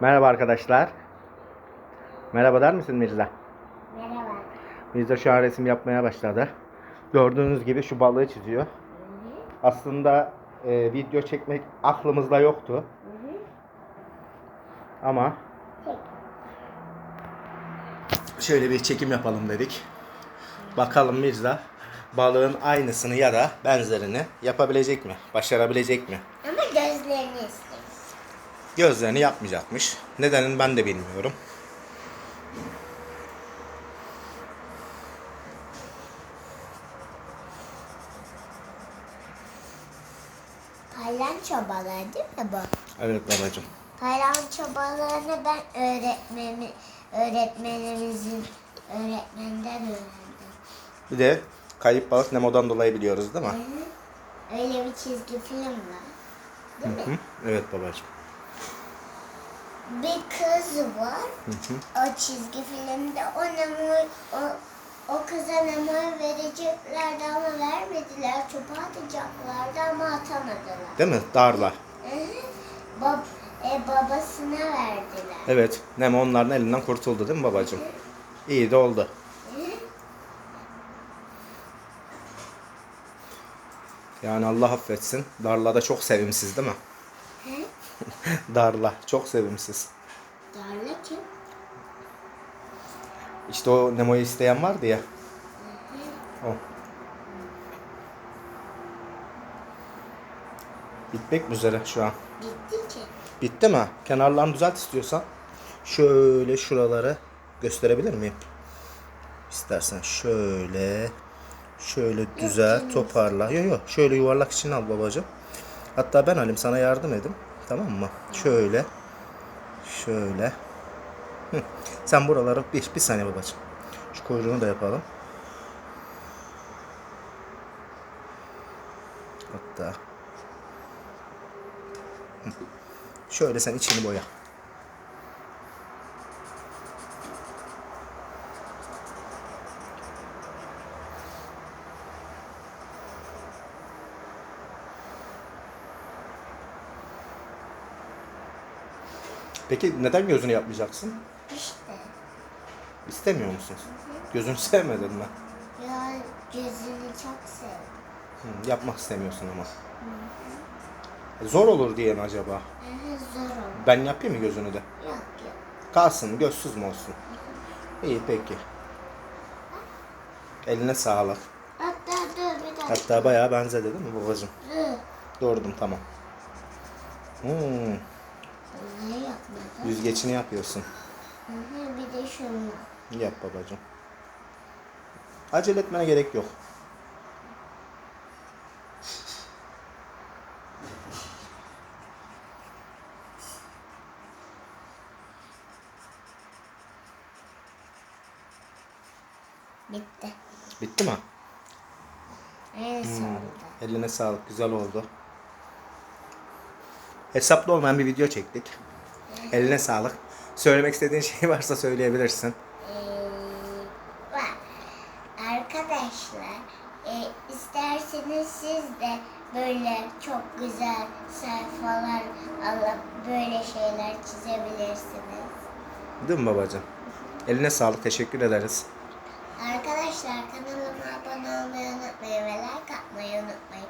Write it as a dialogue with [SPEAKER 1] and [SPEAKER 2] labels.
[SPEAKER 1] Merhaba arkadaşlar. Merhaba der misin Mirza?
[SPEAKER 2] Merhaba.
[SPEAKER 1] Mirza şu an resim yapmaya başladı. Gördüğünüz gibi şu balığı çiziyor. Aslında e, video çekmek aklımızda yoktu. Ama şöyle bir çekim yapalım dedik. Bakalım Mirza balığın aynısını ya da benzerini yapabilecek mi? Başarabilecek mi?
[SPEAKER 2] Ama. Gözlerini
[SPEAKER 1] yapmayacakmış. Nedenini ben de bilmiyorum.
[SPEAKER 2] Paylanço balığı değil mi bu?
[SPEAKER 1] Evet babacığım.
[SPEAKER 2] Paylanço balığını ben öğretmeni, öğretmenimizin öğretmeninden öğrendim.
[SPEAKER 1] Bir de kayıp balık Nemo'dan dolayı biliyoruz değil mi?
[SPEAKER 2] Öyle bir çizgi film var. Değil mi?
[SPEAKER 1] Hı? Evet babacığım.
[SPEAKER 2] Bir kız var. O çizgi filmde o Nemo'yu o, o kıza Nemo'yu vereceklerdi ama vermediler. Çöpe atacaklardı ama atamadılar.
[SPEAKER 1] Değil mi? Darla.
[SPEAKER 2] Hı hı. Bab e, babasına verdiler.
[SPEAKER 1] Evet. Nemo onların elinden kurtuldu değil mi babacığım? İyi de oldu.
[SPEAKER 2] Hı hı.
[SPEAKER 1] Yani Allah affetsin. Darla da çok sevimsiz değil mi?
[SPEAKER 2] Hı?
[SPEAKER 1] Darla çok sevimsiz.
[SPEAKER 2] Darla kim?
[SPEAKER 1] İşte o Nemo'yu isteyen vardı ya. O. Bitmek üzere şu an.
[SPEAKER 2] Bitti ki.
[SPEAKER 1] Bitti mi? Kenarlarını düzelt istiyorsan. Şöyle şuraları gösterebilir miyim? İstersen şöyle şöyle düzelt, toparla. Yok yok, şöyle yuvarlak için al babacığım. Hatta ben alayım sana yardım edeyim. Tamam mı? Şöyle. Şöyle. Hı. Sen buraları bir, bir saniye babacığım. Şu kuyruğunu da yapalım. Hatta Şöyle sen içini boya. Peki neden gözünü yapmayacaksın?
[SPEAKER 2] İşte.
[SPEAKER 1] İstemiyor musun? Gözünü sevmedin mi?
[SPEAKER 2] Ya gözünü çok sevdim.
[SPEAKER 1] Hı, yapmak istemiyorsun ama. Zor olur diye mi acaba?
[SPEAKER 2] Hı, Zor oldu.
[SPEAKER 1] Ben yapayım mı gözünü de?
[SPEAKER 2] Yok yok.
[SPEAKER 1] Kalsın, gözsüz mü olsun? İyi peki. Eline sağlık.
[SPEAKER 2] Hatta dur bir dakika.
[SPEAKER 1] Hatta bayağı benzedi değil mi babacığım?
[SPEAKER 2] Dur.
[SPEAKER 1] Doğurdum tamam. Hmm,
[SPEAKER 2] Ne yapmadın?
[SPEAKER 1] yüzgeçini yapıyorsun.
[SPEAKER 2] Hı hı, bir de şunu.
[SPEAKER 1] Yap babacığım. Acele etmene gerek yok.
[SPEAKER 2] Bitti.
[SPEAKER 1] Bitti mi?
[SPEAKER 2] En sonunda.
[SPEAKER 1] Eline sağlık. Güzel oldu. Hesaplı olmayan bir video çektik. Eline sağlık. Söylemek istediğin şey varsa söyleyebilirsin.
[SPEAKER 2] Ee, var. Arkadaşlar e, isterseniz siz de böyle çok güzel sayfalar alıp böyle şeyler çizebilirsiniz.
[SPEAKER 1] Değil mi babacığım? Eline sağlık. Teşekkür ederiz.
[SPEAKER 2] Arkadaşlar kanalıma abone olmayı unutmayın ve like atmayı unutmayın.